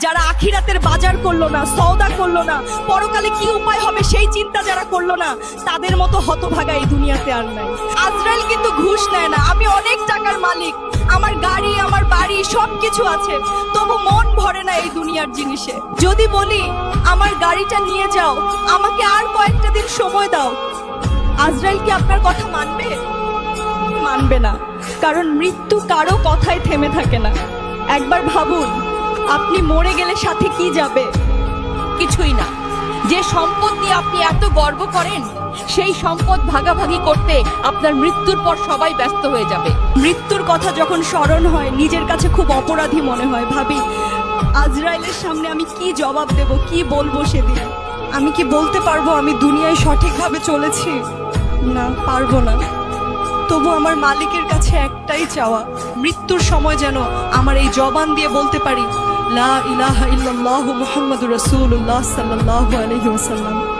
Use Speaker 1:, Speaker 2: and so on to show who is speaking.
Speaker 1: যারা আখিরাতের বাজার করল না, সওদা করল না, পরকালে কি উপায় হবে সেই চিন্তা যারা করল না, তাদের মতো হতভাগা এই দুনিয়াতে আর নাই। আজরাইল কিন্তু ঘুষ নেয় না। আমি অনেক টাকার মালিক। আমার গাড়ি, আমার বাড়ি সব কিছু আছে। তবু মন ভরে না এই দুনিয়ার জিনিসে। যদি বলি, আমার গাড়িটা নিয়ে যাও, আমাকে আর কয়েকটা দিন সময় দাও। আজরাইল কি আপনার কথা মানবে? মানবে না। কারণ মৃত্যু কারও কথায় থেমে থাকে না। একবার ভাবুন আপনি মরে গেলে সাথে কি যাবে?
Speaker 2: কিছুই না। যে সম্পদ নিয়ে আপনি এত গর্ব করেন, সেই সম্পদ ভাগাভাগি করতে আপনার মৃত্যুর পর সবাই ব্যস্ত হয়ে যাবে।
Speaker 1: মৃত্যুর কথা যখন স্মরণ হয়, নিজের কাছে খুব অপরাধী মনে হয়। ভাবি, আজরাইলের সামনে আমি কি জবাব দেব, কি বলব সেদিন? আমি কি বলতে পারব আমি দুনিয়ায় সঠিকভাবে চলেছি? না, পারব না। তবু আমার মালিকের কাছে একটাই চাওয়া, মৃত্যুর সময় যেন আমার এই জবান দিয়ে বলতে পারি, লা ইলাহা ইল্লাল্লাহু মুহাম্মাদুর রাসূলুল্লাহ সাল্লাল্লাহু আলাইহি ওয়াসাল্লাম।